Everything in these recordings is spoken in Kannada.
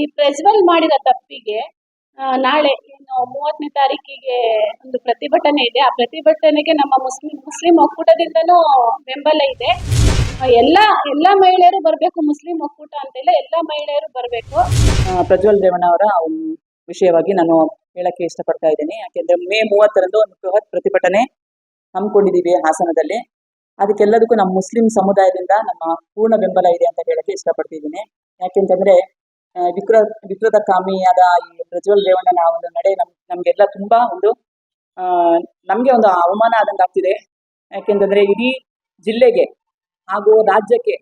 ಈ ಪ್ರಜ್ವಲ್ ಮಾಡಿದ ತಪ್ಪಿಗೆ ನಾಳೆ ಏನು ಮೂವತ್ತನೇ ತಾರೀಕಿಗೆ ಒಂದು ಪ್ರತಿಭಟನೆ ಇದೆ. ಆ ಪ್ರತಿಭಟನೆಗೆ ನಮ್ಮ ಮುಸ್ಲಿಂ ಮುಸ್ಲಿಂ ಒಕ್ಕೂಟದಿಂದನೂ ಬೆಂಬಲ ಇದೆ. ಎಲ್ಲ ಎಲ್ಲ ಮಹಿಳೆಯರು ಬರಬೇಕು, ಮುಸ್ಲಿಂ ಒಕ್ಕೂಟ ಅಂತೆಲ್ಲ ಎಲ್ಲ ಮಹಿಳೆಯರು ಬರಬೇಕು. ಪ್ರಜ್ವಲ್ ರೇವಣ್ಣ ಅವರ ವಿಷಯವಾಗಿ ನಾನು ಹೇಳಕ್ಕೆ ಇಷ್ಟಪಡ್ತಾ ಇದ್ದೀನಿ. ಯಾಕೆಂದ್ರೆ ಮೇ ಮೂವತ್ತರಂದು ಒಂದು ಬೃಹತ್ ಪ್ರತಿಭಟನೆ ಹಮ್ಮಿಕೊಂಡಿದ್ದೀವಿ ಹಾಸನದಲ್ಲಿ. ಅದಕ್ಕೆಲ್ಲದಕ್ಕೂ ನಮ್ಮ ಮುಸ್ಲಿಂ ಸಮುದಾಯದಿಂದ ನಮ್ಮ ಪೂರ್ಣ ಬೆಂಬಲ ಇದೆ ಅಂತ ಹೇಳಕ್ಕೆ ಇಷ್ಟಪಡ್ತಿದ್ದೀನಿ. ಯಾಕೆಂತಂದ್ರೆ ವಿಕೃ ಕಾಮಿಯಾದ ಈ ಪ್ರಜ್ವಲ್ ರೇವಣ್ಣನ ಒಂದು ನಡೆ ನಮ್, ನಮ್ಗೆಲ್ಲ ತುಂಬಾ ಒಂದು ನಮ್ಗೆ ಒಂದು ಅವಮಾನ ಆದಂಗೆ ಆಗ್ತಿದೆ. ಯಾಕೆಂತಂದ್ರೆ ಇಡೀ ಜಿಲ್ಲೆಗೆ ಹಾಗೂ ರಾಜ್ಯಕ್ಕೆ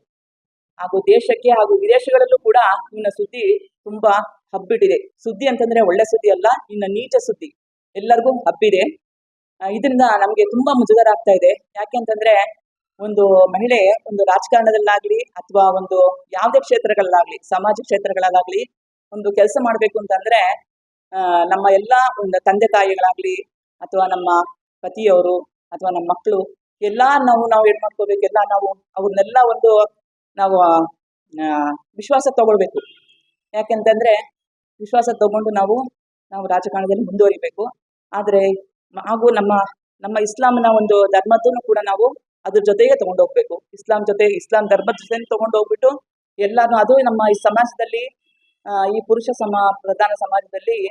ಹಾಗೂ ದೇಶಕ್ಕೆ ಹಾಗೂ ವಿದೇಶಗಳಲ್ಲೂ ಕೂಡ ಇವನ ಸುದ್ದಿ ತುಂಬಾ ಹಬ್ಬಿಟ್ಟಿದೆ. ಸುದ್ದಿ ಅಂತಂದ್ರೆ ಒಳ್ಳೆ ಸುದ್ದಿ ಅಲ್ಲ, ಇನ್ನ ನೀಚ ಸುದ್ದಿ. ಎಲ್ಲರಿಗೂ ಹಬ್ಬಿದೆ. ಇದರಿಂದ ನಮ್ಗೆ ತುಂಬಾ ಮುಜುಗರ ಆಗ್ತಾ ಇದೆ. ಯಾಕೆ ಅಂತಂದ್ರೆ ಒಂದು ಮಹಿಳೆ ಒಂದು ರಾಜಕಾರಣದಲ್ಲಾಗ್ಲಿ ಅಥವಾ ಒಂದು ಯಾವುದೇ ಕ್ಷೇತ್ರಗಳಲ್ಲಾಗ್ಲಿ, ಸಮಾಜ ಕ್ಷೇತ್ರಗಳಲ್ಲಾಗ್ಲಿ ಒಂದು ಕೆಲಸ ಮಾಡ್ಬೇಕು ಅಂತಂದ್ರೆ ನಮ್ಮ ಎಲ್ಲಾ ಒಂದು ತಂದೆ ತಾಯಿಗಳಾಗ್ಲಿ ಅಥವಾ ನಮ್ಮ ಪತಿಯವರು ಅಥವಾ ನಮ್ಮ ಮಕ್ಕಳು ಎಲ್ಲಾ ನಾವು ನಾವು ಏನ್ ಮಾಡ್ಕೋಬೇಕು? ಎಲ್ಲ ನಾವು ಅವ್ರನ್ನೆಲ್ಲ ಒಂದು ನಾವು ವಿಶ್ವಾಸ ತಗೊಳ್ಬೇಕು. ಯಾಕೆಂತಂದ್ರೆ ವಿಶ್ವಾಸ ತಗೊಂಡು ನಾವು ನಾವು ರಾಜಕಾರಣದಲ್ಲಿ ಮುಂದುವರಿಬೇಕು. ಆದ್ರೆ ಹಾಗೂ ನಮ್ಮ ನಮ್ಮ ಇಸ್ಲಾಮ್ನ ಒಂದು ಧರ್ಮದನ್ನು ಕೂಡ ನಾವು ಅದ್ರ ಜೊತೆಗೆ ತಗೊಂಡ್ ಹೋಗ್ಬೇಕು ಇಸ್ಲಾಂ ಜೊತೆ, ಇಸ್ಲಾಂ ಧರ್ಮದ ಜೊತೆ ತಗೊಂಡೋಗ್ಬಿಟ್ಟು ಎಲ್ಲಾನು, ಅದು ನಮ್ಮ ಈ ಸಮಾಜದಲ್ಲಿ ಈ ಪುರುಷ ಸಮ, ಪ್ರಧಾನ ಸಮಾಜದಲ್ಲಿ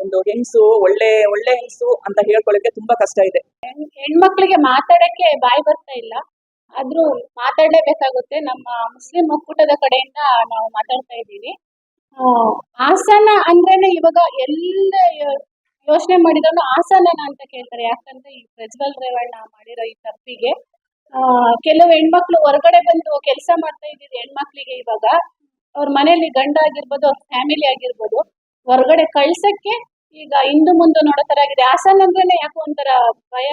ಒಂದು ಹೆಂಗಸು, ಒಳ್ಳೆ ಒಳ್ಳೆ ಹೆಂಗಸು ಅಂತ ಹೇಳ್ಕೊಳ್ಳಿಕ್ಕೆ ತುಂಬಾ ಕಷ್ಟ ಇದೆ. ಹೆಣ್- ಹೆಣ್ಮಕ್ಳಿಗೆ ಮಾತಾಡಕ್ಕೆ ಬಾಯಿ ಬರ್ತಾ ಇಲ್ಲ. ಆದ್ರೂ ಮಾತಾಡ್ಲೇಬೇಕಾಗುತ್ತೆ. ನಮ್ಮ ಮುಸ್ಲಿಂ ಒಕ್ಕೂಟದ ಕಡೆಯಿಂದ ನಾವು ಮಾತಾಡ್ತಾ ಇದ್ದೀವಿ. ಆಸನ ಅಂದ್ರೇನೆ ಇವಾಗ ಎಲ್ಲ ಯೋಚನೆ ಮಾಡಿದ್ರು ಹಾಸನನ ಅಂತ ಕೇಳ್ತಾರೆ. ಯಾಕಂದ್ರೆ ಈ ಪ್ರಜ್ವಲ್ ರೇವಣ್ಣ ಮಾಡಿರೋ ಈ ತಪ್ಪಿಗೆ ಆ, ಕೆಲವು ಹೆಣ್ಮಕ್ಳು ಹೊರಗಡೆ ಬಂದು ಕೆಲಸ ಮಾಡ್ತಾ ಇದ್ದೀರಿ ಹೆಣ್ಮಕ್ಳಿಗೆ ಇವಾಗ. ಅವ್ರ ಮನೆಯಲ್ಲಿ ಗಂಡ ಆಗಿರ್ಬೋದು ಅವ್ರ ಫ್ಯಾಮಿಲಿ ಆಗಿರ್ಬೋದು ಹೊರಗಡೆ ಕಳ್ಸಕ್ಕೆ ಈಗ ಹಿಂದೂ ಮುಂದೆ ನೋಡೋ ತರ ಆಗಿದೆ. ಹಾಸನ ಅಂದ್ರೆ ಯಾಕೋ ಒಂಥರ ಭಯ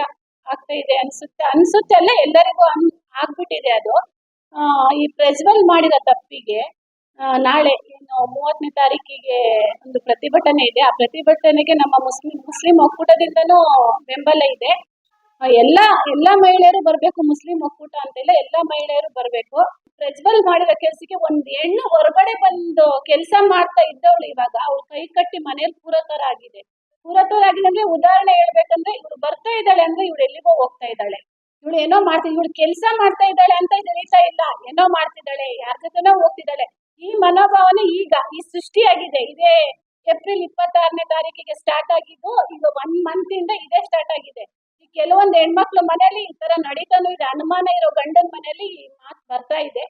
ಆಗ್ತಾ ಇದೆ ಅನ್ಸುತ್ತೆ. ಅನ್ಸುತ್ತೆ ಅಲ್ಲ ಎಲ್ಲರಿಗೂ ಅನ್ ಆಗ್ಬಿಟ್ಟಿದೆ ಅದು. ಈ ಪ್ರಜ್ವಲ್ ಮಾಡಿದ ತಪ್ಪಿಗೆ ನಾಳೆ ಏನು ಮೂವತ್ತನೇ ತಾರೀಕಿಗೆ ಒಂದು ಪ್ರತಿಭಟನೆ ಇದೆ. ಆ ಪ್ರತಿಭಟನೆಗೆ ನಮ್ಮ ಮುಸ್ಲಿಂ ಮುಸ್ಲಿಂ ಒಕ್ಕೂಟದಿಂದನೂ ಬೆಂಬಲ ಇದೆ. ಎಲ್ಲ ಎಲ್ಲ ಮಹಿಳೆಯರು ಬರಬೇಕು, ಮುಸ್ಲಿಂ ಒಕ್ಕೂಟ ಅಂತೆಲ್ಲ ಎಲ್ಲ ಮಹಿಳೆಯರು ಬರಬೇಕು. ಪ್ರಜ್ವಲ್ ಮಾಡಿದ ಕೆಲ್ಸಕ್ಕೆ ಒಂದ್ ಹೆಣ್ಣು ಹೊರಗಡೆ ಬಂದು ಕೆಲಸ ಮಾಡ್ತಾ ಇದ್ದವಳು ಇವಾಗ. ಅವಳು ಕೈ ಕಟ್ಟಿ ಮನೇಲಿ ಪೂರಕರ ಆಗಿದೆ. ಪೂರಕರ ಆಗಿದೆ ಅಂದ್ರೆ ಉದಾಹರಣೆ ಹೇಳ್ಬೇಕಂದ್ರೆ ಇವಳು ಬರ್ತಾ ಇದ್ದಾಳೆ ಅಂದ್ರೆ ಇವಳು ಎಲ್ಲಿಗೋ ಹೋಗ್ತಾ ಇದ್ದಾಳೆ. ಇವಳು ಏನೋ ಮಾಡ್ತಾ, ಇವಳು ಕೆಲಸ ಮಾಡ್ತಾ ಇದ್ದಾಳೆ ಅಂತ ತಿಳಿತಾ ಇಲ್ಲ. ಏನೋ ಮಾಡ್ತಿದ್ದಾಳೆ ಯಾರ ಜೊತೆನೋ ಹೋಗ್ತಿದ್ದಾಳೆ ಈ ಮನೋಭಾವನೆ ಈಗ ಈ ಸೃಷ್ಟಿಯಾಗಿದೆ. ಇದೇ ಏಪ್ರಿಲ್ ಇಪ್ಪತ್ತಾರನೇ ತಾರೀಕಿಗೆ ಸ್ಟಾರ್ಟ್ ಆಗಿದ್ದು, ಈಗ ಒನ್ ಮಂತ್ ಇಂದ ಇದೇ ಸ್ಟಾರ್ಟ್ ಆಗಿದೆ. ಈ ಕೆಲವೊಂದು ಹೆಣ್ಮಕ್ಳು ಮನೇಲಿ ಈ ತರ ನಡೀತಾನು ಇದೆ. ಅನುಮಾನ ಇರೋ ಗಂಡನ ಮನೇಲಿ ಈ ಮಾತು ಬರ್ತಾ ಇದೆ.